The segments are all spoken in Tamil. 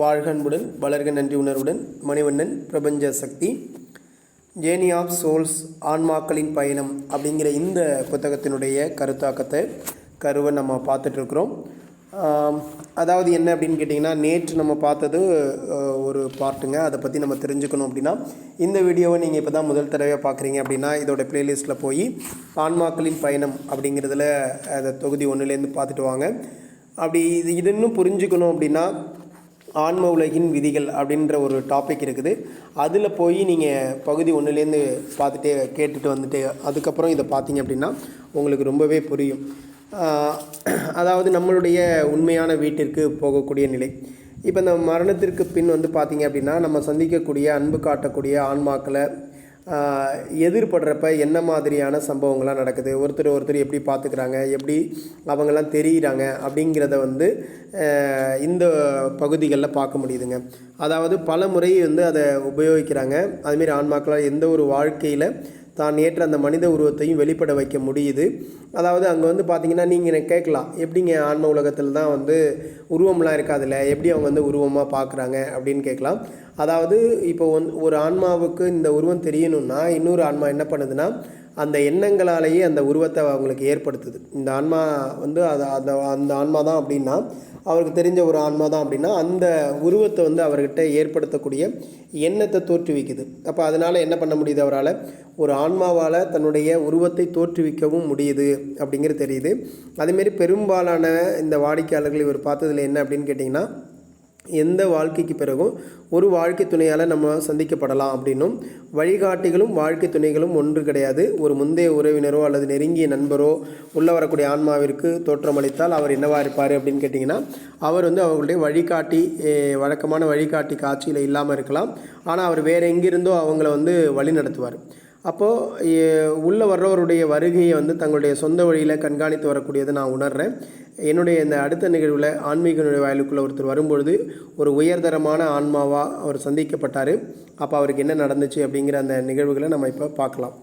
வாழ்கன்புடன் வளர்க நன்றி உணர்வுடன் மணிவண்ணன் பிரபஞ்ச சக்தி ஜேர்னி ஆஃப் சோல்ஸ் ஆன்மாக்களின் பயணம் அப்படிங்கிற இந்த புத்தகத்தினுடைய கருத்தாக்கத்தை கருவை நம்ம பார்த்துட்ருக்குறோம் அதாவது என்ன அப்படின்னு கேட்டிங்கன்னா நேற்று நம்ம பார்த்தது ஒரு பார்ட்டுங்க. அதை பற்றி நம்ம தெரிஞ்சுக்கணும் அப்படின்னா இந்த வீடியோவை நீங்கள் இப்போ தான் முதல் தடவையாக பார்க்குறீங்க அப்படின்னா இதோட ப்ளேலிஸ்ட்டில் போய் ஆன்மாக்களின் பயணம் அப்படிங்கிறதுல அதை தொகுதி ஒன்றுலேருந்து பார்த்துட்டு வாங்க. அப்படி இது இது இன்னும் புரிஞ்சுக்கணும் அப்படின்னா ஆன்ம உலகின் விதிகள் அப்படின்ற ஒரு டாபிக் இருக்குது. அதில் போய் நீங்கள் பகுதி ஒன்றுலேருந்து பார்த்துட்டே கேட்டுட்டு வந்துட்டு அதுக்கப்புறம் இதை பார்த்தீங்க அப்படின்னா உங்களுக்கு ரொம்பவே புரியும். அதாவது நம்மளுடைய உண்மையான வீட்டிற்கு போகக்கூடிய நிலை. இப்போ இந்த மரணத்திற்கு பின் வந்து பார்த்தீங்க அப்படின்னா நம்ம சந்திக்கக்கூடிய அன்பு காட்டக்கூடிய ஆன்மாக்களை எதிர்படுறப்ப என்ன மாதிரியான சம்பவங்கள்லாம் நடக்குது? ஒருத்தர் ஒருத்தர் எப்படி பார்த்துக்கிறாங்க? எப்படி அவங்கெல்லாம் தெரியுறாங்க? அப்படிங்கிறத வந்து இந்த பகுதிகளில் பார்க்க முடியுதுங்க. அதாவது பல முறை வந்து அதை உபயோகிக்கிறாங்க. அதுமாரி ஆன்மாக்களால் எந்த ஒரு வாழ்க்கையில் தான் ஏற்ற அந்த மனித உருவத்தையும் வெளிப்பட வைக்க முடியுது. அதாவது அங்கே வந்து பார்த்தீங்கன்னா நீங்கள் கேட்கலாம். எப்படிங்க ஆன்ம உலகத்தில் தான் வந்து உருவம்லாம் இருக்காதுல்ல? எப்படி அவங்க வந்து உருவமாக பார்க்குறாங்க அப்படின்னு கேட்கலாம். அதாவது இப்போ ஒன் ஒரு ஆன்மாவுக்கு இந்த உருவம் தெரியணும்னா இன்னொரு ஆன்மா என்ன பண்ணுதுன்னா அந்த எண்ணங்களாலேயே அந்த உருவத்தை அவங்களுக்கு ஏற்படுத்துது. இந்த ஆன்மா வந்து அது அந்த அந்த ஆன்மா தான் அப்படின்னா அவருக்கு தெரிஞ்ச ஒரு ஆன்மா தான் அப்படின்னா அந்த உருவத்தை வந்து அவர்கிட்ட ஏற்படுத்தக்கூடிய எண்ணத்தை தோற்றுவிக்குது. அப்போ அதனால் என்ன பண்ண முடியுது அவரால்? ஒரு ஆன்மாவால் தன்னுடைய உருவத்தை தோற்றுவிக்கவும் முடியுது அப்படிங்கிறது தெரியுது. அதேமாரி பெரும்பாலான இந்த வாடிக்கையாளர்கள் இவர் பார்த்ததில் என்ன அப்படின்னு கேட்டிங்கன்னா எந்த வாழ்க்கைக்கு பிறகும் ஒரு வாழ்க்கை துணையால் நம்ம சந்திக்கப்படலாம் அப்படின்னும் வழிகாட்டிகளும் வாழ்க்கை துணைகளும் ஒன்று கிடையாது. ஒரு முந்தைய உறவினரோ அல்லது நெருங்கிய நண்பரோ உள்ளே வரக்கூடிய ஆன்மாவிற்கு தோற்றமளித்தால் அவர் என்னவா இருப்பார் அப்படின்னு கேட்டிங்கன்னா அவர் வந்து அவங்களுடைய வழிகாட்டி வழக்கமான வழிகாட்டி காட்சியில் இல்லாமல் இருக்கலாம். ஆனால் அவர் வேறு எங்கிருந்தோ அவங்கள வந்து வழி நடத்துவார் அப்போது உள்ளே வர்றவருடைய வருகையை வந்து தங்களுடைய சொந்த வழியில் கண்காணித்து வரக்கூடியதை நான் உணர்கிறேன் என்னுடைய இந்த அடுத்த நிகழ்வில் ஆன்மீகனுடைய வாயிலுக்குள்ளே ஒருத்தர் வரும்பொழுது ஒரு உயர்தரமான ஆன்மாவாக அவர் சந்திக்கப்பட்டார். அப்போ அவருக்கு என்ன நடந்துச்சு அப்படிங்கிற அந்த நிகழ்வுகளை நம்ம இப்போ பார்க்கலாம்.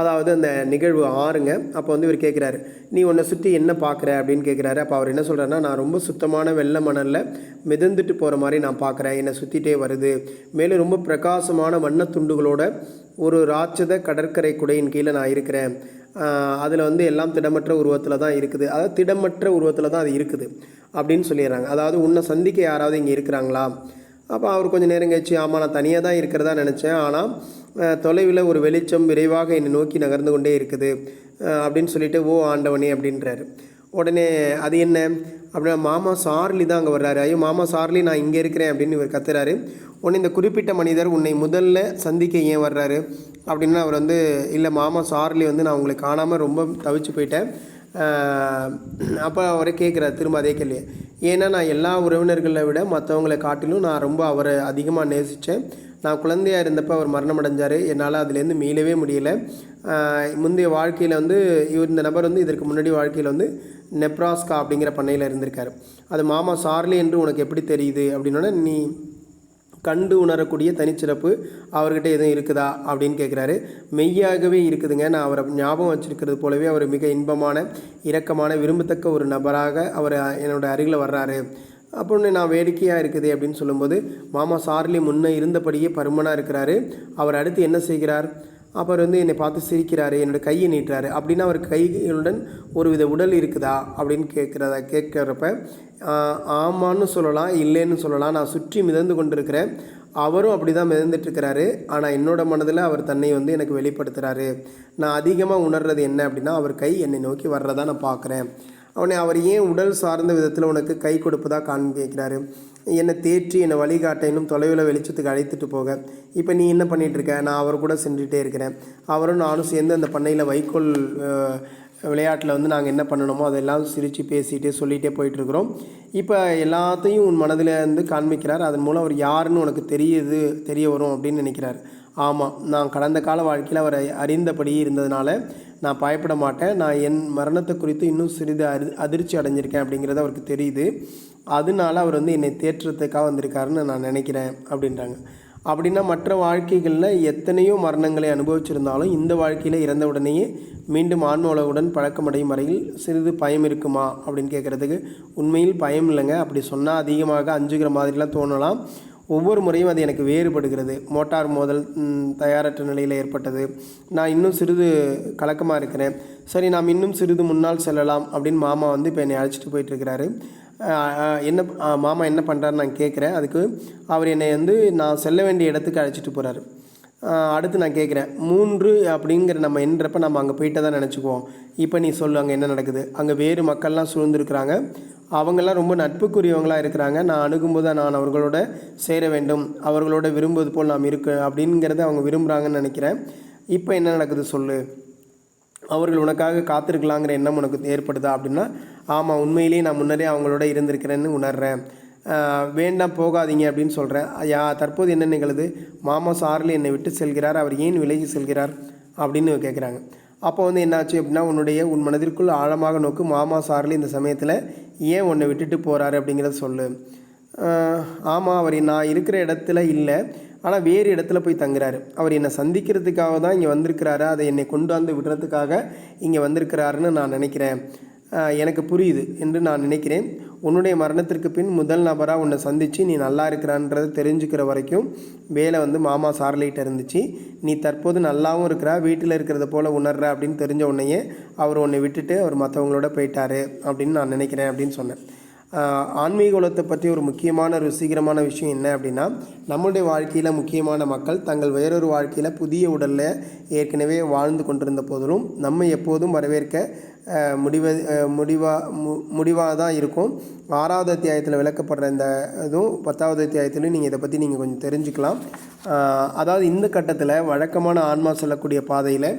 அதாவது அந்த நிகழ்வு ஆறுங்க. அப்போ வந்து இவர் கேட்குறாரு நீ உன்னை சுற்றி என்ன பார்க்குற அப்படின்னு கேட்குறாரு அப்போ அவர் என்ன சொல்கிறாருன்னா நான் ரொம்ப சுத்தமான வெள்ளை மணலில் மிதந்துட்டு போகிற மாதிரி நான் பார்க்குறேன் என்னை சுற்றிட்டே வருது. மேலும் ரொம்ப பிரகாசமான வண்ணத் துண்டுகளோட ஒரு ராட்சத கடற்கரை குடையின் கீழே நான் இருக்கிறேன். அதில் வந்து எல்லாம் திடமற்ற உருவத்தில் தான் இருக்குது. அதாவது திடமற்ற உருவத்தில் தான் அது இருக்குது அப்படின்னு சொல்லிடுறாங்க. அதாவது உன்னை சந்திக்க யாராவது இங்கே இருக்கிறாங்களா? அப்போ அவர் கொஞ்சம் நேரம் கழிச்சு ஆமாம் நான் தனியாக தான் இருக்கிறதா நினச்சேன். ஆனால் தொலைவில் ஒரு வெளிச்சம் விரைவாக என்னை நோக்கி நகர்ந்து கொண்டே இருக்குது. அப்படின்னு சொல்லிட்டு ஓ ஆண்டவனே அப்படின்றாரு. உடனே அது என்ன? அப்படின்னா மாமா சார்லி தான் அங்கே வர்றாரு. ஐயோ மாமா சார்லி நான் இங்கே இருக்கிறேன் அப்படின்னு இவர் கத்துறாரு. உடனே இந்த குறிப்பிட்ட மனிதர் உன்னை முதல்ல சந்திக்க ஏன் வர்றாரு? அப்படின்னு அவர் வந்து இல்லை மாமா சார்லி வந்து நான் உங்களை காணாமல் ரொம்ப தவிச்சு போயிட்டேன். அப்போ அவரை கேட்குறாரு திரும்ப அதே கேள்வி ஏன்னா நான் எல்லா உறவினர்களை விட மற்றவங்களை காட்டிலும் நான் ரொம்ப அவரை அதிகமாக நேசித்தேன் நான் குழந்தையாக இருந்தப்போ அவர் மரணம் அடைஞ்சார் என்னால் அதுலேருந்து மீளவே முடியல. முந்தைய வாழ்க்கையில் வந்து இவர் இந்த நபர் வந்து இதற்கு முன்னாடி வாழ்க்கையில் வந்து நெப்ராஸ்கா அப்படிங்கிற பண்ணையில் இருந்திருக்காரு. அது மாமா சார்லி என்று உனக்கு எப்படி தெரியுது? அப்படின்னோடனே நீ கண்டு உணரக்கூடிய தனிச்சிறப்பு அவர்கிட்ட எதுவும் இருக்குதா? அப்படின்னு கேட்குறாரு மெய்யாகவே இருக்குதுங்க. நான் அவரை ஞாபகம் வச்சுருக்கிறது போலவே அவர் மிக இன்பமான இரக்கமான விரும்பத்தக்க ஒரு நபராக அவர் என்னோட அருகில் வர்றாரு. அப்படின்னு நான் வேடிக்கையாக இருக்குது அப்படின்னு சொல்லும்போது மாமா சார்லி முன்னே இருந்தபடியே பருமனாக இருக்கிறாரு. அவர் அடுத்து என்ன செய்கிறார்? அப்புறம் வந்து என்னை பார்த்து சிரிக்கிறாரு என்னோடய கையை நீட்டுறாரு. அப்படின்னா அவர் கைகளுடன் ஒரு வித உடல் இருக்குதா? அப்படின்னு கேட்குறத கேட்குறப்ப ஆமான்னு சொல்லலாம் இல்லைன்னு சொல்லலாம். நான் சுற்றி மிதந்து கொண்டிருக்கிறேன். அவரும் அப்படி தான் மிதந்துட்டுருக்கிறாரு. ஆனால் என்னோட மனதில் அவர் தன்னை வந்து எனக்கு வெளிப்படுத்துகிறாரு நான் அதிகமாக உணர்றது என்ன அப்படின்னா அவர் கை என்னை நோக்கி வர்றதா நான் பார்க்குறேன். அவனை அவர் ஏன் உடல் சார்ந்த விதத்தில் உனக்கு கை கொடுப்பதாக காண்பிக்கிறாரு என்னை தேற்றி என்னை வழிகாட்ட இன்னும் தொலைவில் வெளிச்சத்துக்கு அழைத்துட்டு போக. இப்போ நீ என்ன பண்ணிகிட்ருக்க இருக்க நான் அவர் கூட சென்றுகிட்டே இருக்கிறேன். அவரும் நானும் சேர்ந்து அந்த பண்ணையில் வைக்கோல் விளையாட்டில் வந்து நாங்கள் என்ன பண்ணணுமோ அதெல்லாம் சிரித்து பேசிகிட்டே சொல்லிகிட்டே போயிட்டுருக்குறோம். இப்போ எல்லாத்தையும் உன் மனதில் இருந்து காண்பிக்கிறார். அதன் மூலம் அவர் யாருன்னு உனக்கு தெரியுது தெரிய வரும் அப்படின்னு நினைக்கிறார். ஆமாம் நான் கடந்த கால வாழ்க்கையில் அவரை அறிந்தபடி இருந்ததுனால நான் பயப்பட மாட்டேன். நான் என் மரணத்தை குறித்து இன்னும் சிறிது அரி அதிர்ச்சி அடைஞ்சிருக்கேன் அப்படிங்கிறது அவருக்கு தெரியுது. அதனால அவர் வந்து என்னை தேற்றத்துக்காக வந்திருக்காருன்னு நான் நினைக்கிறேன் அப்படின்றாங்க. அப்படின்னா மற்ற வாழ்க்கைகளில் எத்தனையோ மரணங்களை அனுபவிச்சிருந்தாலும் இந்த வாழ்க்கையில் இறந்த உடனேயே மீண்டும் ஆன்ம உலகுடன் பழக்கமடையும் வரையில் சிறிது பயம் இருக்குமா அப்படின்னு கேட்குறதுக்கு உண்மையில் பயம் இல்லைங்க. அப்படி சொன்னால் அதிகமாக அஞ்சுகிற மாதிரிலாம் தோணலாம். ஒவ்வொரு முறையும் அது எனக்கு வேறுபடுகிறது. மோட்டார் மோதல் தயாரற்ற நிலையில் ஏற்பட்டது. நான் இன்னும் சிறிது கலக்கமாக இருக்கிறேன். சரி நாம் இன்னும் சிறிது முன்னால் செல்லலாம் அப்படின்னு மாமா வந்து இப்போ என்னை அழைச்சிட்டு போயிட்டுருக்கிறாரு. என்ன மாமா என்ன பண்ணுறாருன்னு நான் கேட்குறேன். அதுக்கு அவர் என்னை வந்து நான் செல்ல வேண்டிய இடத்துக்கு அழைச்சிட்டு போகிறாரு அடுத்து நான் கேட்குறேன். மூன்று அப்படிங்கிற நம்ம என்றப்ப நம்ம அங்கே போயிட்டு தான் நினச்சிக்குவோம். இப்போ நீ சொல்லு அங்கே என்ன நடக்குது? அங்கே வேறு மக்கள்லாம் சூழ்ந்துருக்குறாங்க. அவங்கெல்லாம் ரொம்ப நட்புக்குரியவங்களாக இருக்கிறாங்க. நான் அணுகும்போது நான் அவர்களோட சேர வேண்டும். அவர்களோட விரும்புவது போல் நாம் இருக்க அப்படிங்கிறத அவங்க விரும்புகிறாங்கன்னு நினைக்கிறேன். இப்போ என்ன நடக்குது சொல்லு? அவர்கள் உனக்காக காத்திருக்கலாங்கிற எண்ணம் உனக்கு ஏற்படுதா அப்படின்னா ஆமாம் உண்மையிலேயே நான் முன்னரே அவங்களோட இருந்திருக்கிறேன்னு உணர்கிறேன் வேண்டாம் போகாதீங்க அப்படின்னு சொல்கிறேன் யா தற்போது என்ன நிகழுது? மாமா சார்லி என்னை விட்டு செல்கிறார். அவர் ஏன் விலகி செல்கிறார்? அப்படின்னு கேட்குறாங்க அப்போ வந்து என்னாச்சு அப்படின்னா உன்னுடைய உன் மனதிற்குள் ஆழமாக நோக்கு மாமா சார்லி இந்த சமயத்தில் ஏன் உன்னை விட்டுட்டு போகிறாரு அப்படிங்கிறத சொல்லு. ஆமாம் அவர் நான் இருக்கிற இடத்துல இல்லை ஆனால் வேறு இடத்துல போய் தங்குறாரு. அவர் என்னை சந்திக்கிறதுக்காக தான் இங்கே வந்திருக்கிறாரு. அதை என்னை கொண்டு வந்து விடுறதுக்காக இங்கே வந்திருக்கிறாருன்னு நான் நினைக்கிறேன். எனக்கு புரியுது என்று நான் நினைக்கிறேன். உன்னுடைய மரணத்திற்கு பின் முதல் நபராக உன்னை சந்தித்து நீ நல்லா இருக்கிறான்றதை தெரிஞ்சுக்கிற வரைக்கும் வேலை வந்து மாமா சார்லிகிட்ட இருந்துச்சு. நீ தற்போது நல்லாவும் இருக்கிறா வீட்டில் இருக்கிறத போல் உணர்ற அப்படின்னு தெரிஞ்ச உடனேயே அவர் உன்னை விட்டுட்டு அவர் மற்றவங்களோட போயிட்டாரு அப்படின்னு நான் நினைக்கிறேன் அப்படின்னு சொன்னேன். ஆன்மீக உலகத்தை பற்றி ஒரு முக்கியமான ருசிகரமான விஷயம் என்ன அப்படின்னா நம்மளுடைய வாழ்க்கையில் முக்கியமான மக்கள் தங்கள் வேறொரு வாழ்க்கையில் புதிய உடலில் ஏற்கனவே வாழ்ந்து கொண்டிருந்த போதிலும் நம்ம எப்போதும் வரவேற்க முடிவ முடிவாக மு முடிவாக தான் இருக்கும். ஆறாவது அத்தியாயத்தில் விளக்கப்படுற இந்த இதுவும் பத்தாவது அத்தியாயத்திலையும் நீங்கள் இதை பற்றி நீங்கள் கொஞ்சம் தெரிஞ்சுக்கலாம். அதாவது இந்த கட்டத்தில் வழக்கமான ஆன்மா சொல்லக்கூடிய பாதையில்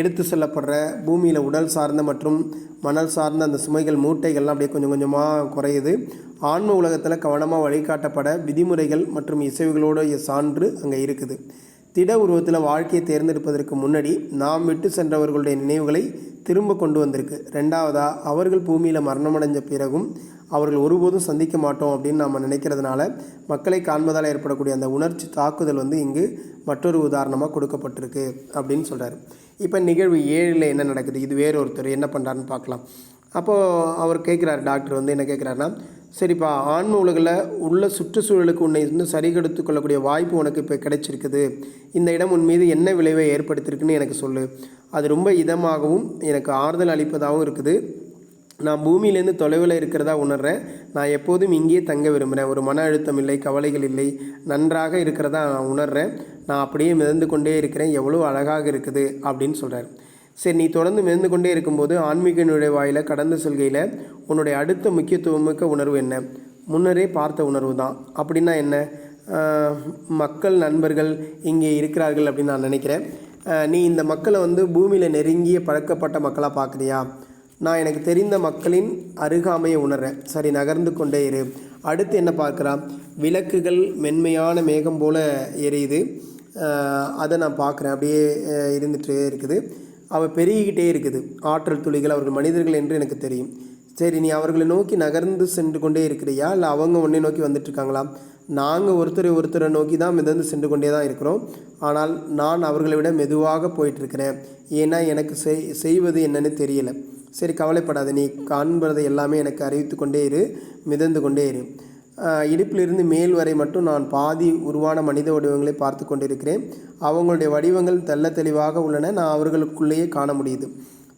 எடுத்து செல்லப்படுற பூமியில் உடல் சார்ந்த மற்றும் மணல் சார்ந்த அந்த சுமைகள் மூட்டைகள்லாம் அப்படியே கொஞ்சம் கொஞ்சமாக குறையுது. ஆன்ம உலகத்தில் கவனமாக வழிகாட்டப்பட விதிமுறைகள் மற்றும் இசைவுகளோட சான்று அங்கே இருக்குது. திட உருவத்தில் வாழ்க்கையை தேர்ந்தெடுப்பதற்கு முன்னாடி நாம் விட்டு சென்றவர்களுடைய நினைவுகளை திரும்ப கொண்டு வந்திருக்கு. ரெண்டாவதாக அவர்கள் பூமியில் மரணமடைஞ்ச பிறகும் அவர்கள் ஒருபோதும் சந்திக்க மாட்டோம் அப்படின்னு நாம் நினைக்கிறதுனால மக்களை காண்பதால் ஏற்படக்கூடிய அந்த உணர்ச்சி தாக்குதல் வந்து இங்கு மற்றொரு உதாரணமாக கொடுக்கப்பட்டிருக்கு அப்படின்னு சொல்கிறார் இப்போ நிகழ்வு ஏழில் என்ன நடக்குது? இது வேறு ஒருத்தர் என்ன பண்ணுறாருன்னு பார்க்கலாம். அப்போது அவர் கேட்குறாரு டாக்டர் வந்து என்ன கேட்குறாருன்னா சரிப்பா ஆன்ம உலகில் உள்ள சுற்றுச்சூழலுக்கு உன்னை இன்னும் சரிகெடுத்து கொள்ளக்கூடிய வாய்ப்பு உனக்கு இப்போ கிடைச்சிருக்குது. இந்த இடம் உன் மீது என்ன விளைவை ஏற்படுத்தியிருக்குன்னு எனக்கு சொல்லு. அது ரொம்ப இதமாகவும் எனக்கு ஆறுதல் அளிப்பதாகவும் இருக்குது. நான் பூமியிலேருந்து தொலைவில் இருக்கிறதா உணர்றேன். நான் எப்போதும் இங்கேயே தங்க விரும்புகிறேன் ஒரு மன அழுத்தம் இல்லை கவலைகள் இல்லை நன்றாக இருக்கிறதா நான் உணர்றேன். நான் அப்படியே மிதந்து கொண்டே இருக்கிறேன். எவ்வளோ அழகாக இருக்குது அப்படின்னு சொல்கிறார் சரி நீ தொடர்ந்து மிதந்து கொண்டே இருக்கும்போது ஆன்மீக வாயில் கடந்து செல்கையில் உன்னுடைய அடுத்த முக்கியத்துவமிக்க உணர்வு என்ன? முன்னரே பார்த்த உணர்வு தான் அப்படின்னா என்ன? மக்கள் நண்பர்கள் இங்கே இருக்கிறார்கள் அப்படின்னு நான் நினைக்கிறேன். நீ இந்த மக்களை வந்து பூமியில் நெருங்கிய பழக்கப்பட்ட மக்களாக பார்க்குறியா நான் எனக்கு தெரிந்த மக்களின் அருகாமையை உணர்றேன். சரி நகர்ந்து கொண்டே இரு. அடுத்து என்ன பார்க்குறான் விளக்குகள் மென்மையான மேகம் போல எரியுது. அதை நான் பார்க்குறேன் அப்படியே இருந்துகிட்டே இருக்குது. அவள் பெருகிக்கிட்டே இருக்குது. ஆற்றல் துளிகள் அவர்கள் மனிதர்கள் என்று எனக்கு தெரியும். சரி நீ அவர்களை நோக்கி நகர்ந்து சென்று கொண்டே இருக்கிறியா? இல்லை அவங்க உன்னை நோக்கி வந்துட்டுருக்காங்களா? நாங்கள் ஒருத்தரை ஒருத்தரை நோக்கி தான் மிதந்து சென்று கொண்டே தான் இருக்கிறோம். ஆனால் நான் அவர்களை விட மெதுவாக போயிட்டுருக்கிறேன். ஏன்னா எனக்கு செய் செய்வது என்னன்னு தெரியல. சரி கவலைப்படாத. நீ காண்பதை எல்லாமே எனக்கு அறிவித்து கொண்டே இரு மிதந்து கொண்டே இரு. இடுப்பிலிருந்து மேல் வரை மட்டும் நான் பாதி உருவான மனித வடிவங்களை பார்த்து கொண்டிருக்கிறேன். அவங்களுடைய வடிவங்கள் தெல்ல தெளிவாக உள்ளன. நான் அவர்களுக்குள்ளேயே காண முடியுது.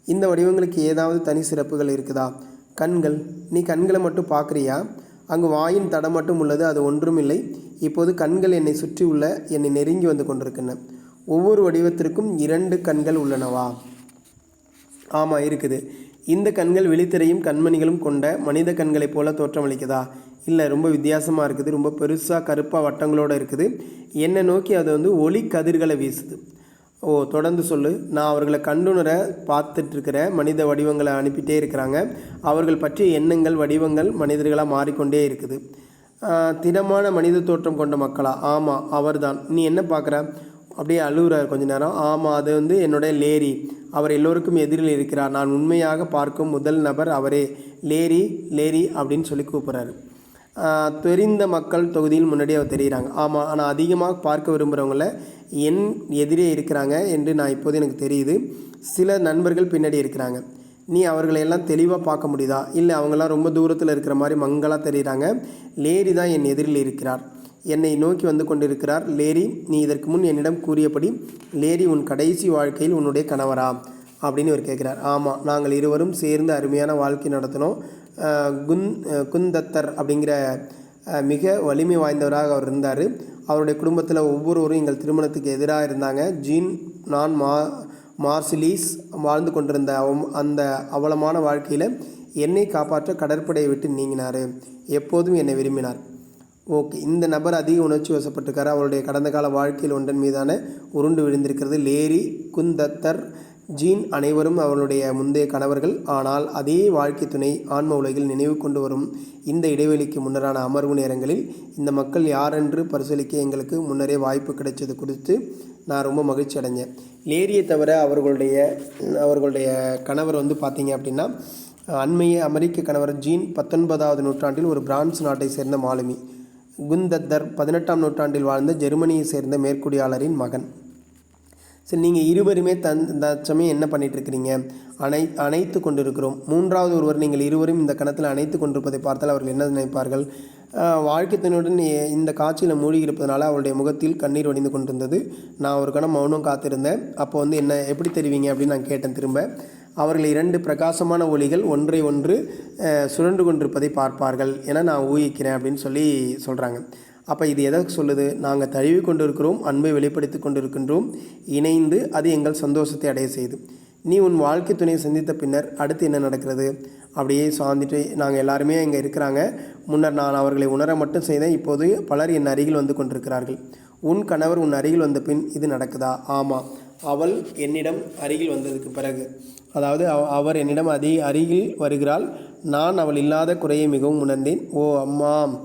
இந்த வடிவங்களுக்கு ஏதாவது தனி சிறப்புகள் இருக்குதா? கண்கள். நீ கண்களை மட்டும் பார்க்குறியா? அங்கு வாயின் தடம் மட்டும் உள்ளது. அது ஒன்றும் இல்லை. இப்போது கண்கள் என்னை சுற்றி உள்ள என்னை நெருங்கி வந்து கொண்டிருக்கின்றன. ஒவ்வொரு வடிவத்திற்கும் இரண்டு கண்கள் உள்ளனவா? ஆமாம் இருக்குது. இந்த கண்கள் வெளித்திரையும் கண்மணிகளும் கொண்ட மனித கண்களைப் போல தோற்றமளிக்குதா? இல்லை ரொம்ப வித்தியாசமாக இருக்குது ரொம்ப பெருசாக கருப்பாக வட்டங்களோடு இருக்குது. என்னை நோக்கி அது வந்து ஒளி கதிர்களை வீசுது. ஓ தொடர்ந்து சொல்லு. நான் அவர்களை கண்டுணர பார்த்துட்ருக்கிற மனித வடிவங்களை அனுப்பிட்டே இருக்கிறாங்க. அவர்கள் பற்றிய எண்ணங்கள் வடிவங்கள் மனிதர்களாக மாறிக்கொண்டே இருக்குது. திடமான மனித தோற்றம் கொண்ட மக்களா? ஆமாம் அவர்தான். நீ என்ன பார்க்குற? அப்படியே அழுகுறார் கொஞ்ச நேரம். ஆமாம் அது வந்து என்னுடைய லேரி. அவர் எல்லோருக்கும் எதிரில் இருக்கிறார். நான் உண்மையாக பார்க்கும் முதல் நபர் அவரே. லேரி லேரி அப்படின்னு சொல்லி கூப்பிட்றாரு. தெரிந்த மக்கள் தொகுதியில் முன்னாடி அவர் தெரிகிறாங்க ஆமாம் ஆனால் அதிகமாக பார்க்க விரும்புகிறவங்கள என் எதிரே இருக்கிறாங்க என்று நான் இப்போது எனக்கு தெரியுது. சில நண்பர்கள் பின்னாடி இருக்கிறாங்க. நீ அவர்களை எல்லாம் தெளிவாக பார்க்க முடியுதா? இல்லை அவங்களாம் ரொம்ப தூரத்தில் இருக்கிற மாதிரி மங்களாக தெரிகிறாங்க லேரி தான் என் எதிரில் இருக்கிறார். என்னை நோக்கி வந்து கொண்டிருக்கிறார் லேரி நீ இதற்கு முன் என்னிடம் கூறியபடி லேரி உன் கடைசி வாழ்க்கையில் உன்னுடைய கணவரா? அப்படின்னு இவர் கேட்குறார். ஆமாம் நாங்கள் இருவரும் சேர்ந்து அருமையான வாழ்க்கை நடத்தினோம். அஹ் குந் குந்தத்தர் அப்படிங்கிற மிக வலிமை வாய்ந்தவராக அவர் இருந்தார். அவருடைய குடும்பத்தில் ஒவ்வொருவரும் எங்கள் திருமணத்துக்கு எதிராக இருந்தாங்க. ஜீன் நான் மா மார்சிலீஸ் வாழ்ந்து கொண்டிருந்த அவம் அந்த அவலமான வாழ்க்கையில் என்னை காப்பாற்ற கடற்படையை விட்டு நீங்கினார். எப்போதும் என்னை விரும்பினார். ஓகே. இந்த நபர் அதிக உணர்ச்சி வசப்பட்டிருக்காரு. அவருடைய கடந்த கால வாழ்க்கையில் ஒன்றன் மீதான உருண்டு விழுந்திருக்கிறது. லேரி குந்தத்தர் ஜீன் அனைவரும் அவருடைய முந்தைய கணவர்கள். ஆனால் அதே வாழ்க்கை துணை ஆன்ம உலகில் நினைவு கொண்டு வரும் இந்த இடைவெளிக்கு முன்னரான அமர்வு நேரங்களில் இந்த மக்கள் யாரென்று பரிசீலிக்க எங்களுக்கு முன்னரே வாய்ப்பு கிடைச்சது குறித்து நான் ரொம்ப மகிழ்ச்சி அடைஞ்சேன். லேரியை தவிர அவர்களுடைய அவர்களுடைய கணவர் வந்து பார்த்தீங்க அப்படின்னா அண்மைய அமெரிக்க கணவர் ஜீன் பத்தொன்பதாவது நூற்றாண்டில் ஒரு பிரான்ஸ் நாட்டை சேர்ந்த மாலுமி. குந்தத்தர் பதினெட்டாம் நூற்றாண்டில் வாழ்ந்த ஜெர்மனியை சேர்ந்த மேற்குடியாளரின் மகன். சரி நீங்கள் இருவருமே தன் தச்சமே என்ன பண்ணிகிட்ருக்கிறீங்க அணை அனை அணைத்து கொண்டிருக்கிறோம். மூன்றாவது ஒருவர் நீங்கள் இருவரும் இந்த கணத்தில் அணைத்து கொண்டிருப்பதை பார்த்தால் அவர்கள் என்ன நினைப்பார்கள்? வாழ்க்கைத்தினுடன் வாழ்க்கை இந்த காட்சியில் மூழ்கி இருப்பதனால அவருடைய முகத்தில் கண்ணீர் வடிந்து கொண்டிருந்தது. நான் ஒரு கணம் மௌனம் காத்திருந்தேன். அப்போ வந்து என்ன எப்படி தெரிவிங்க? அப்படின்னு நான் கேட்டேன் திரும்ப. அவர்கள் இரண்டு பிரகாசமான ஒளிகள் ஒன்றை ஒன்று சுழன்று கொண்டிருப்பதை பார்ப்பார்கள். என நான் ஊகிக்கிறேன் அப்படின்னு சொல்லி சொல்கிறாங்க அப்போ இது எதை சொல்லுது? நாங்கள் தழுவி கொண்டிருக்கிறோம் அன்பை வெளிப்படுத்தி கொண்டிருக்கின்றோம் இணைந்து அது எங்கள் சந்தோஷத்தை அடைய செய்து. நீ உன் வாழ்க்கை துணையை சந்தித்த பின்னர் அடுத்து என்ன நடக்கிறது? அப்படியே சார்ந்துட்டு நாங்கள் எல்லாருமே இங்கே இருக்கிறாங்க. முன்னர் நான் அவர்களை உணர மட்டும் செய்தேன் இப்போது பலர் என் அருகில் வந்து கொண்டிருக்கிறார்கள். உன் கணவர் உன் அருகில் வந்த பின் இது நடக்குதா? ஆமாம் அவள் என்னிடம் அருகில் வந்ததுக்கு பிறகு. அதாவது அவ- அவர் என்னிடம் அதி அருகில் வருகிறாள். நான் அவள் இல்லாத குறையை மிகவும் உணர்ந்தேன். ஓ அம்மா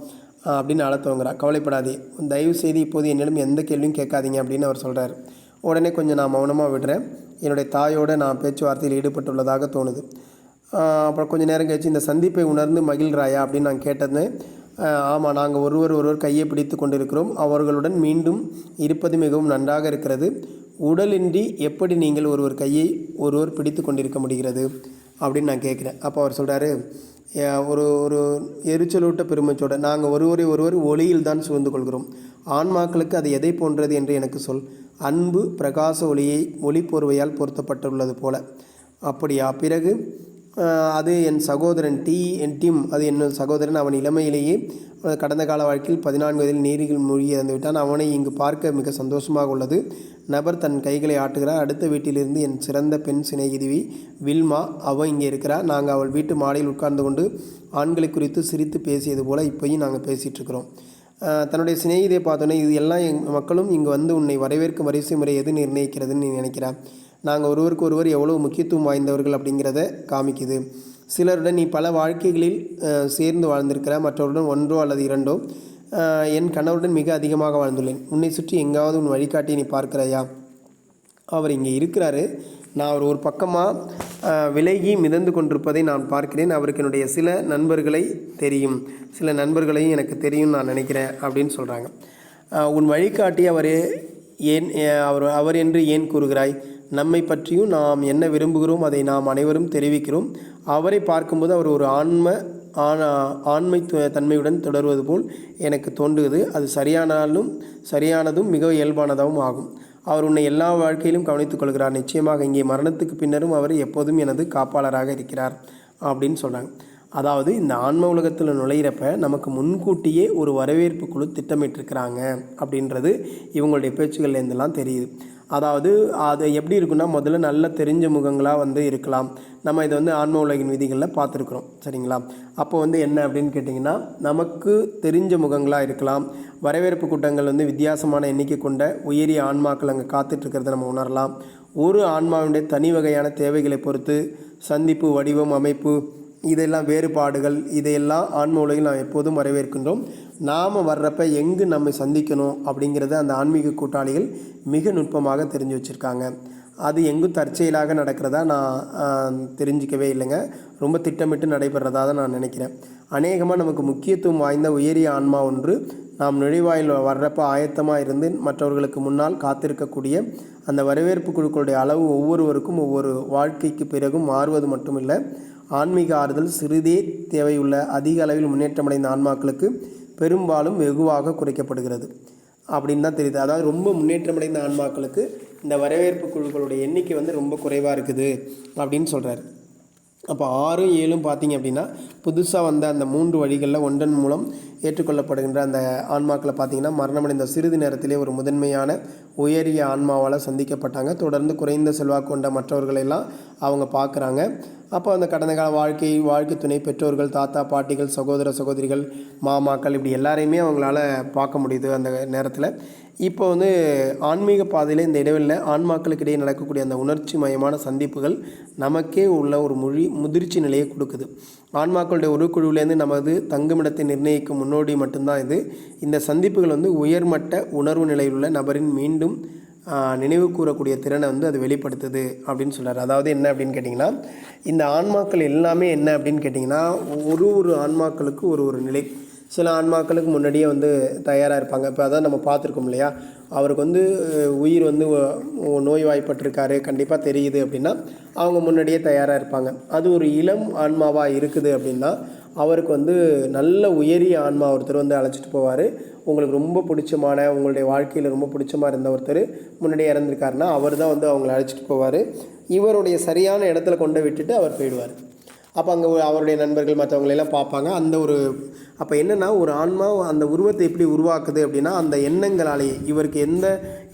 அப்படின்னு அழ துவங்குறா கவலைப்படாதே. தயவு செய்து இப்போது என்னிடம் எந்த கேள்வியும் கேட்காதீங்க அப்படின்னு அவர் சொல்கிறார் உடனே கொஞ்சம் நான் மௌனமாக விடுறேன். என்னுடைய தாயோடு நான் பேச்சுவார்த்தையில் ஈடுபட்டுள்ளதாக தோணுது. அப்புறம் கொஞ்சம் நேரம் கழிச்சு இந்த சந்திப்பை உணர்ந்து மகிழ்கிறாயா? அப்படின்னு நான் கேட்டது ஆமாம் நாங்கள் ஒருவர் ஒருவர் கையை பிடித்து கொண்டிருக்கிறோம். அவர்களுடன் மீண்டும் இருப்பது மிகவும் நன்றாக இருக்கிறது. உடலின்றி எப்படி நீங்கள் ஒருவர் கையை ஒருவர் பிடித்து கொண்டிருக்க முடிகிறது? அப்படின்னு நான் கேட்குறேன். அப்போ அவர் சொல்கிறாரு ஒரு ஒரு எரிச்சலூட்ட பெருமைச்சோட நாங்கள் ஒருவரை ஒருவர் ஒளியில் தான் சூழ்ந்து கொள்கிறோம். ஆன்மாக்களுக்கு அது எதை போன்றது என்று எனக்கு சொல். அன்பு பிரகாச ஒளியை ஒளி போர்வையால் பொருத்தப்பட்டுள்ளது போல. அப்படியா? பிறகு? அது என் சகோதரன் டி என் டிம் அது என் சகோதரன். அவன் இளமையிலேயே கடந்த கால வாழ்க்கையில் பதினான்கு வயதில் நீரில் மூழ்கி இறந்துவிட்டான் அவனை இங்கு பார்க்க மிக சந்தோஷமாக உள்ளது. நபர் தன் கைகளை ஆட்டுகிறார். அடுத்த வீட்டிலிருந்து என் சிறந்த பெண் சிநேகிதிவி வில்மா அவள் இங்கே இருக்கிறார். நாங்கள் அவள் வீட்டு மாடியில் உட்கார்ந்து கொண்டு ஆண்களை குறித்து சிரித்து பேசியது போல் இப்போயும் நாங்கள் பேசிகிட்டு இருக்கிறோம். தன்னுடைய சிநேகிதியை பார்த்தோன்னே இது எல்லாம் மக்களும் இங்கு வந்து உன்னை வரவேற்கும் வரிசை முறை எது நிர்ணயிக்கிறதுன்னு நீ நினைக்கிறா? நாங்கள் ஒருவருக்கு ஒருவர் எவ்வளவு முக்கியத்துவம் வாய்ந்தவர்கள் அப்படிங்கிறத காமிக்குது. சிலருடன் நீ பல வாழ்க்கைகளில் சேர்ந்து வாழ்ந்திருக்கிற மற்றவருடன் ஒன்றோ அல்லது இரண்டோ என் கணவருடன் மிக அதிகமாக வாழ்ந்துள்ளேன். உன்னை சுற்றி எங்காவது உன் வழிகாட்டி நீ பார்க்கிறாயா? அவர் இங்கே இருக்கிறாரு. நான் அவர் ஒரு பக்கமாக விலகி மிதந்து கொண்டிருப்பதை நான் பார்க்கிறேன். அவருக்கு என்னுடைய சில நண்பர்களை தெரியும். சில நண்பர்களையும் எனக்கு தெரியும் நான் நினைக்கிறேன் அப்படின்னு சொல்கிறாங்க உன் வழிகாட்டி அவர் ஏன் அவர் அவர் என்று ஏன் கூறுகிறாய்? நம்மை பற்றியும் நாம் என்ன விரும்புகிறோம் அதை நாம் அனைவரும் தெரிவிக்கிறோம். அவரை பார்க்கும்போது அவர் ஒரு ஆன்ம ஆன ஆண்மை தன்மையுடன் தொடர்வது போல் எனக்கு தோன்றுகிறது. அது சரியானாலும் சரியானதும் மிக இயல்பானதாகவும் ஆகும். அவர் உன்னை எல்லா வாழ்க்கையிலும் கவனித்துக் கொள்கிறார். நிச்சயமாக இங்கே மரணத்துக்கு பின்னரும் அவர் எப்போதும் எனது காப்பாளராக இருக்கிறார் அப்படின்னு சொல்கிறாங்க அதாவது இந்த ஆன்ம உலகத்தில் நுழையிறப்ப நமக்கு முன்கூட்டியே ஒரு வரவேற்பு குழு திட்டமிட்டிருக்கிறாங்க அப்படின்றது இவங்களுடைய பேச்சுகள்லேருந்தெல்லாம் தெரியுது. அதாவது அது எப்படி இருக்குன்னா முதல்ல நல்ல தெரிஞ்ச முகங்களாக வந்து இருக்கலாம். நம்ம இதை வந்து ஆன்ம உலகின் விதிகளில் பார்த்துருக்குறோம். சரிங்களா? அப்போ வந்து என்ன அப்படின்னு கேட்டிங்கன்னா நமக்கு தெரிஞ்ச முகங்களாக இருக்கலாம். வரவேற்பு கூட்டங்கள் வந்து வித்தியாசமான எண்ணிக்கை கொண்ட உயரிய ஆன்மாக்கள் அங்கே காத்துட்ருக்கிறத நம்ம உணரலாம். ஒரு ஆன்மாவுடைய தனி வகையான தேவைகளை பொறுத்து சந்திப்பு வடிவம் அமைப்பு இதெல்லாம் வேறுபாடுகள் இதையெல்லாம் ஆன்ம உலகில் நாம் எப்போதும் வரவேற்கின்றோம். நாம் வர்றப்ப எங்கு நம்மை சந்திக்கணும் அப்படிங்கிறத அந்த ஆன்மீக கூட்டாளிகள் மிக நுட்பமாக தெரிஞ்சு வச்சுருக்காங்க. அது எங்கும் தற்செயலாக நடக்கிறதா நான் தெரிஞ்சிக்கவே இல்லைங்க. ரொம்ப திட்டமிட்டு நடைபெறதா தான் நான் நினைக்கிறேன். அநேகமாக நமக்கு முக்கியத்துவம் வாய்ந்த உயரிய ஆன்மா ஒன்று நாம் நுழைவாயில் வர்றப்ப ஆயத்தமாக இருந்து மற்றவர்களுக்கு முன்னால் காத்திருக்கக்கூடிய அந்த வரவேற்பு குழுக்களுடைய அளவு ஒவ்வொருவருக்கும் ஒவ்வொரு வாழ்க்கைக்கு பிறகும் மாறுவது மட்டுமில்லை. ஆன்மீக ஆறுதல் சிறிதே தேவையுள்ள அதிக அளவில் முன்னேற்றமடைந்த ஆன்மாக்களுக்கு பெரும்பாலும் வெகுவாக குறைக்கப்படுகிறது. அப்படின்னு தான் தெரியுது. அதாவது ரொம்ப முன்னேற்றமடைந்த ஆன்மாக்களுக்கு இந்த வரவேற்பு குழுக்களுடைய எண்ணிக்கை வந்து ரொம்ப குறைவாக இருக்குது அப்படின்னு சொல்கிறாரு அப்போ ஆறும் ஏழும் பார்த்தீங்க அப்படின்னா புதுசாக வந்த அந்த மூன்று வழிகளில் ஒன்றன் மூலம் ஏற்றுக்கொள்ளப்படுகின்ற அந்த ஆன்மாக்களை பார்த்தீங்கன்னா மரணமடைந்த சிறிது நேரத்திலே ஒரு முதன்மையான உயரிய ஆன்மாவால் சந்திக்கப்பட்டாங்க. தொடர்ந்து குறைந்த செல்வாக்கு கொண்ட மற்றவர்களெல்லாம் அவங்க பார்க்குறாங்க. அப்போ அந்த கடந்த கால வாழ்க்கை வாழ்க்கை துணை பெற்றோர்கள் தாத்தா பாட்டிகள் சகோதர சகோதரிகள் மாமாக்கள் இப்படி எல்லாரையுமே அவங்களால பார்க்க முடியுது அந்த நேரத்தில். இப்போ வந்து ஆன்மீக பாதையில் இந்த இடைவெளியில் ஆன்மாக்களுக்கு இடையே நடக்கக்கூடிய அந்த உணர்ச்சி மயமான சந்திப்புகள் நமக்கே உள்ள ஒரு மொழி முதிர்ச்சி நிலையை கொடுக்குது. ஆன்மாக்களுடைய உருக்குழுவிலேருந்து நமது தங்குமிடத்தை நிர்ணயிக்கும் முன்னோடி மட்டும்தான் இது. இந்த சந்திப்புகள் வந்து உயர்மட்ட உணர்வு நிலையில் உள்ள நபரின் மீண்டும் நினைவு கூறக்கூடிய திறனை வந்து அது வெளிப்படுத்துது அப்படின்னு சொல்கிறார் அதாவது என்ன அப்படின்னு கேட்டிங்கன்னா இந்த ஆன்மாக்கள் எல்லாமே என்ன அப்படின்னு கேட்டிங்கன்னா ஒரு ஒரு ஆன்மாக்களுக்கு ஒரு ஒரு நிலை. சில ஆன்மாக்களுக்கு முன்னாடியே வந்து தயாராக இருப்பாங்க. இப்போ அதான் நம்ம பார்த்துருக்கோம் இல்லையா? அவருக்கு வந்து உயிர் வந்து நோய்வாய்ப்பட்டிருக்காரு கண்டிப்பாக தெரியுது அப்படின்னா அவங்க முன்னாடியே தயாராக இருப்பாங்க. அது ஒரு இளம் ஆன்மாவாக இருக்குது அப்படின்னா அவருக்கு வந்து நல்ல உயரிய ஆன்மா ஒருத்தர் வந்து அழைச்சிட்டு போவார். உங்களுக்கு ரொம்ப பிடிச்சமான உங்களுடைய வாழ்க்கையில் ரொம்ப பிடிச்சமாக இருந்த ஒருத்தர் முன்னாடியே இறந்துருக்காருன்னா அவர் தான் வந்து அவங்கள அழைச்சிட்டு போவார். இவருடைய சரியான இடத்துல கொண்டு விட்டுட்டு அவர் போயிடுவார். அப்போ அங்கே அவருடைய நண்பர்கள் மற்றவங்களெல்லாம் பார்ப்பாங்க. அந்த ஒரு அப்போ என்னென்னா ஒரு ஆன்மா அந்த உருவத்தை எப்படி உருவாக்குது அப்படின்னா அந்த எண்ணங்களாலேயே இவருக்கு எந்த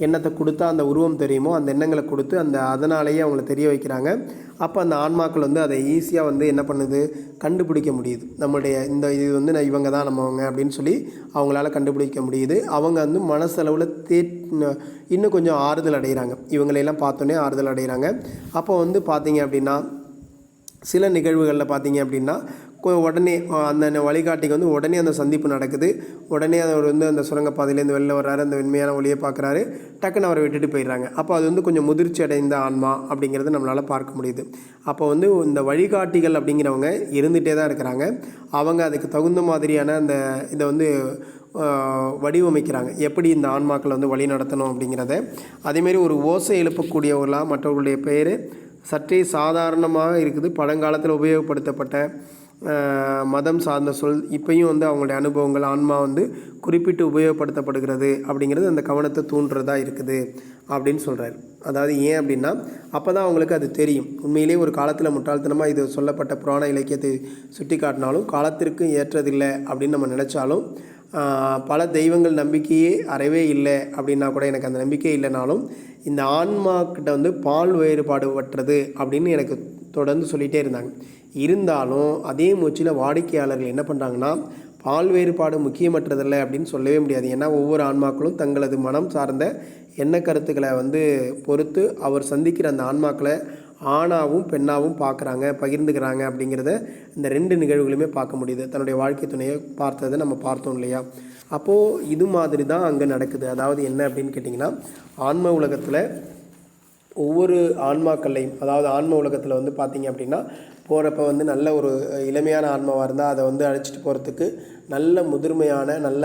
எண்ணத்தை கொடுத்தா அந்த உருவம் தெரியுமோ அந்த எண்ணங்களை கொடுத்து அந்த அதனாலேயே அவங்கள தெரிய வைக்கிறாங்க. அப்போ அந்த ஆன்மாக்கள் வந்து அதை ஈஸியாக வந்து என்ன பண்ணுது? கண்டுபிடிக்க முடியுது. நம்மளுடைய இந்த இது வந்து நான் இவங்க தான் நம்மவங்க அப்படின்னு சொல்லி அவங்களால கண்டுபிடிக்க முடியுது. அவங்க வந்து மனசளவில் தே இன்னும் கொஞ்சம் ஆறுதல் அடைகிறாங்க. இவங்களையெல்லாம் பார்த்தோன்னே ஆறுதல் அடைகிறாங்க. அப்போ வந்து பார்த்தீங்க அப்படின்னா சில நிகழ்வுகளில் பார்த்தீங்க அப்படின்னா உடனே அந்த வழிகாட்டிக்கு வந்து உடனே அந்த சந்திப்பு நடக்குது. உடனே அவர் வந்து அந்த சுரங்கப்பாதையிலேருந்து வெளில வர்றாரு அந்த வெண்மையான ஒளியை பார்க்குறாரு டக்குன்னு அவரை விட்டுட்டு போயிடுறாங்க. அப்போ அது வந்து கொஞ்சம் முதிர்ச்சி அடைந்த ஆன்மா அப்படிங்கிறத நம்மளால் பார்க்க முடியுது. அப்போ வந்து இந்த வழிகாட்டிகள் அப்படிங்கிறவங்க இருந்துகிட்டே தான் இருக்கிறாங்க. அவங்க அதுக்கு தகுந்த மாதிரியான அந்த இதை வந்து வடிவமைக்கிறாங்க. எப்படி இந்த ஆன்மாக்களை வந்து வழி நடத்தணும் அப்படிங்கிறத அதேமாரி ஒரு ஓசை எழுப்பக்கூடியவர்களாக மற்றவர்களுடைய பெயர் சற்றே சாதாரணமாக இருக்குது. பழங்காலத்தில் உபயோகப்படுத்தப்பட்ட மதம் சார்ந்த சொல் இப்பையும் வந்து அவங்களுடைய அனுபவங்கள் ஆன்மா வந்து குறிப்பிட்டு உபயோகப்படுத்தப்படுகிறது அப்படிங்கிறது அந்த கவனத்தை தூண்டுறதா இருக்குது அப்படின்னு சொல்கிறார் அதாவது ஏன் அப்படின்னா அப்போ தான் அவங்களுக்கு அது தெரியும். உண்மையிலே ஒரு காலத்தில் முட்டாள்தனமாக இது சொல்லப்பட்ட புராண இலக்கியத்தை சுட்டி காட்டினாலும் காலத்திற்கு ஏற்றதில்லை அப்படின்னு நம்ம நினச்சாலும் பல தெய்வங்கள் நம்பிக்கையே அறவே இல்லை அப்படின்னா கூட எனக்கு அந்த நம்பிக்கை இல்லைனாலும் இந்த ஆன்மாக்கிட்ட வந்து பால் வேறுபாடு வற்றது அப்படின்னு எனக்கு தொடர்ந்து சொல்லிகிட்டே இருந்தாங்க. இருந்தாலும் அதே மூச்சில் வாடிக்கையாளர்கள் என்ன பண்ணுறாங்கன்னா பால் வேறுபாடு முக்கியமற்றதில்லை அப்படின்னு சொல்லவே முடியாது. ஏன்னா ஒவ்வொரு ஆன்மாக்களும் தங்களது மனம் சார்ந்த எண்ண கருத்துக்களை வந்து பொறுத்து அவர் சந்திக்கிற அந்த ஆன்மாக்களை ஆணாவும் பெண்ணாவும் பார்க்குறாங்க பகிர்ந்துக்கிறாங்க அப்படிங்கிறத இந்த ரெண்டு நிகழ்வுகளுமே பார்க்க முடியுது. தன்னுடைய வாழ்க்கை துணையை பார்த்ததை நம்ம பார்த்தோம் இல்லையா? அப்போது இது மாதிரி தான் அங்கே நடக்குது. அதாவது என்ன அப்படின்னு கேட்டிங்கன்னா ஆன்ம உலகத்தில் ஒவ்வொரு ஆன்மாக்கள்லையும் அதாவது ஆன்ம உலகத்தில் வந்து பார்த்திங்க அப்படின்னா போகிறப்ப வந்து நல்ல ஒரு இளமையான ஆன்மாவாக இருந்தால் அதை வந்து அழைச்சிட்டு போகிறதுக்கு நல்ல முதிர்மையான நல்ல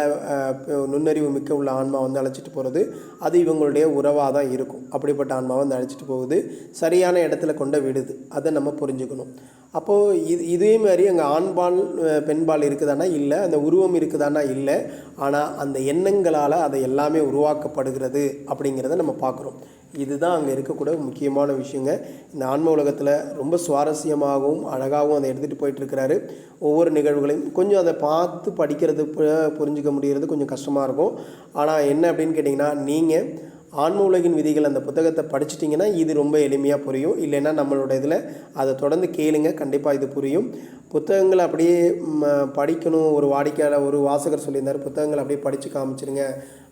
நுண்ணறிவு மிக்க உள்ள ஆன்மா வந்து அழைச்சிட்டு போகிறது அது இவங்களுடைய உறவாக தான் இருக்கும். அப்படிப்பட்ட ஆன்மாவை வந்து அழைச்சிட்டு போகுது. சரியான இடத்துல கொண்டு விடுது. அதை நம்ம புரிஞ்சுக்கணும். அப்போது இது இதே மாதிரி அங்கே ஆண்பால் பெண்பால் இருக்குதானா? இல்லை. அந்த உருவம் இருக்குதானா? இல்லை. ஆனால் அந்த எண்ணங்களால் அதை எல்லாமே உருவாக்கப்படுகிறது அப்படிங்கிறத நம்ம பார்க்குறோம். இதுதான் அங்கே இருக்கக்கூடிய முக்கியமான விஷயங்க. இந்த ஆன்ம உலகத்தில் ரொம்ப சுவாரஸ்யமாகவும் அழகாகவும் அதை எடுத்துகிட்டு போயிட்டுருக்கிறாரு. ஒவ்வொரு நிகழ்வுகளையும் கொஞ்சம் அதை பார்த்து படிக்கிறது புரிஞ்சிக்க புரிஞ்சுக்க முடிகிறது கொஞ்சம் கஷ்டமாக இருக்கும். ஆனால் என்ன அப்படின்னு கேட்டிங்கன்னா நீங்கள் ஆன்ம உலகின் விதிகள் அந்த புத்தகத்தை படிச்சிட்டிங்கன்னா இது ரொம்ப எளிமையாக புரியும். இல்லைன்னா நம்மளோட இதில் அதை தொடர்ந்து கேளுங்க. கண்டிப்பாக இது புரியும். புத்தகங்களை அப்படியே படிக்கணும். ஒரு வாடிக்கையாளர் ஒரு வாசகர் சொல்லியிருந்தார் புத்தகங்களை அப்படியே படித்து காமிச்சிருங்க.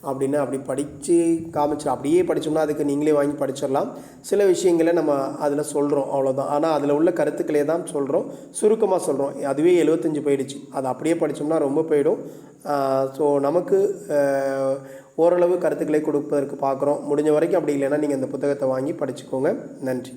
அப்படின்னு அப்படி படித்து காமிச்சிடும் அப்படியே படித்தோம்னா அதுக்கு நீங்களே வாங்கி படிச்சிடலாம். சில விஷயங்களை நம்ம அதில் சொல்கிறோம் அவ்வளோதான் ஆனால் அதில் உள்ள கருத்துக்களே தான் சொல்கிறோம் சுருக்கமாக சொல்கிறோம் அதுவே எழுபத்தஞ்சு போயிடுச்சு. அது அப்படியே படித்தோம்னா ரொம்ப போயிடும். ஸோ நமக்கு ஓரளவு கருத்துக்களை கொடுப்பதற்கு பார்க்குறோம். முடிஞ்ச வரைக்கும் அப்படி இல்லைன்னா நீங்கள் அந்த புத்தகத்தை வாங்கி படிச்சுக்கோங்க. நன்றி.